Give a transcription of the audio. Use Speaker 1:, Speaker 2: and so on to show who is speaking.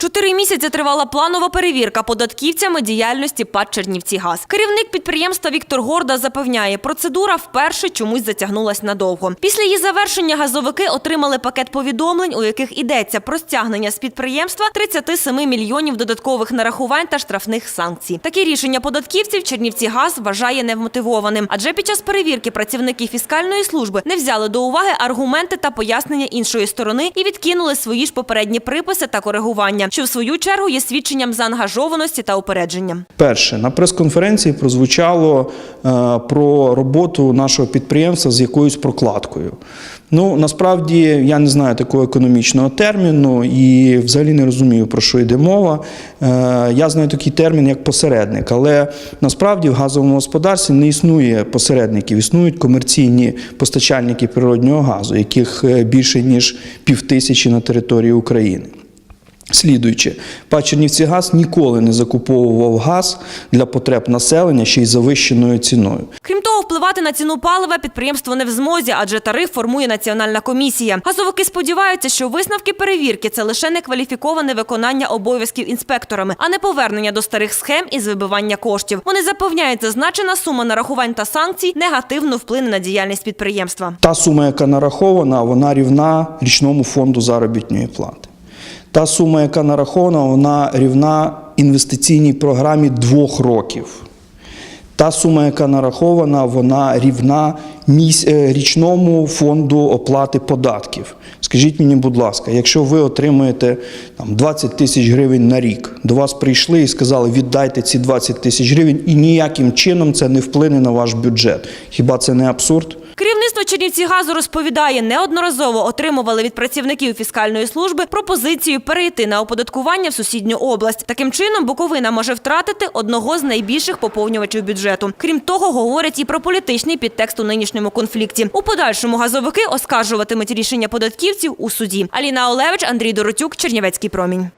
Speaker 1: Чотири місяці тривала планова перевірка податківцями діяльності ПАД «Чернівцігаз». Керівник підприємства Віктор Горда запевняє, процедура вперше чомусь затягнулась надовго. Після її завершення газовики отримали пакет повідомлень, у яких йдеться про стягнення з підприємства 37 мільйонів додаткових нарахувань та штрафних санкцій. Такі рішення податківців Чернівцігаз вважає невмотивованим, адже під час перевірки працівники фіскальної служби не взяли до уваги аргументи та пояснення іншої сторони і відкинули свої ж попередні приписи та коригування, що в свою чергу є свідченням заангажованості та упередження.
Speaker 2: Перше на прес-конференції прозвучало е, про роботу нашого підприємства з якоюсь прокладкою. Ну насправді я не знаю такого економічного терміну і взагалі не розумію про що йде мова. Е, я знаю такий термін як посередник, але насправді в газовому господарстві не існує посередників, існують комерційні постачальники природнього газу, яких е, більше ніж півтисячі на території України. Слідуючи, ПА «Чернівцігаз» ніколи не закуповував газ для потреб населення ще й завищеною ціною.
Speaker 1: Крім того, впливати на ціну палива підприємство не в змозі, адже тариф формує національна комісія. Газовики сподіваються, що висновки перевірки це лише некваліфіковане виконання обов'язків інспекторами, а не повернення до старих схем із вибивання коштів. Вони запевняють, зазначена сума нарахувань та санкцій негативно вплине на діяльність підприємства.
Speaker 2: Та сума, яка нарахована, вона рівна річному фонду заробітної плати. Та сума, яка нарахована, вона рівна інвестиційній програмі двох років. Та сума, яка нарахована, вона рівна е, річному фонду оплати податків. Скажіть мені, будь ласка, якщо ви отримуєте там, 20 тисяч гривень на рік, до вас прийшли і сказали, віддайте ці 20 тисяч гривень, і ніяким чином це не вплине на ваш бюджет. Хіба це не абсурд?
Speaker 1: Керівництво Чернівцігазу розповідає, неодноразово отримували від працівників фіскальної служби пропозицію перейти на оподаткування в сусідню область. Таким чином, Буковина може втратити одного з найбільших поповнювачів бюджету. Крім того, говорять і про політичний підтекст у нинішньому конфлікті. У подальшому газовики оскаржуватимуть рішення податківців у суді. Аліна Олевич, Андрій Доротюк, Чернівецький промінь.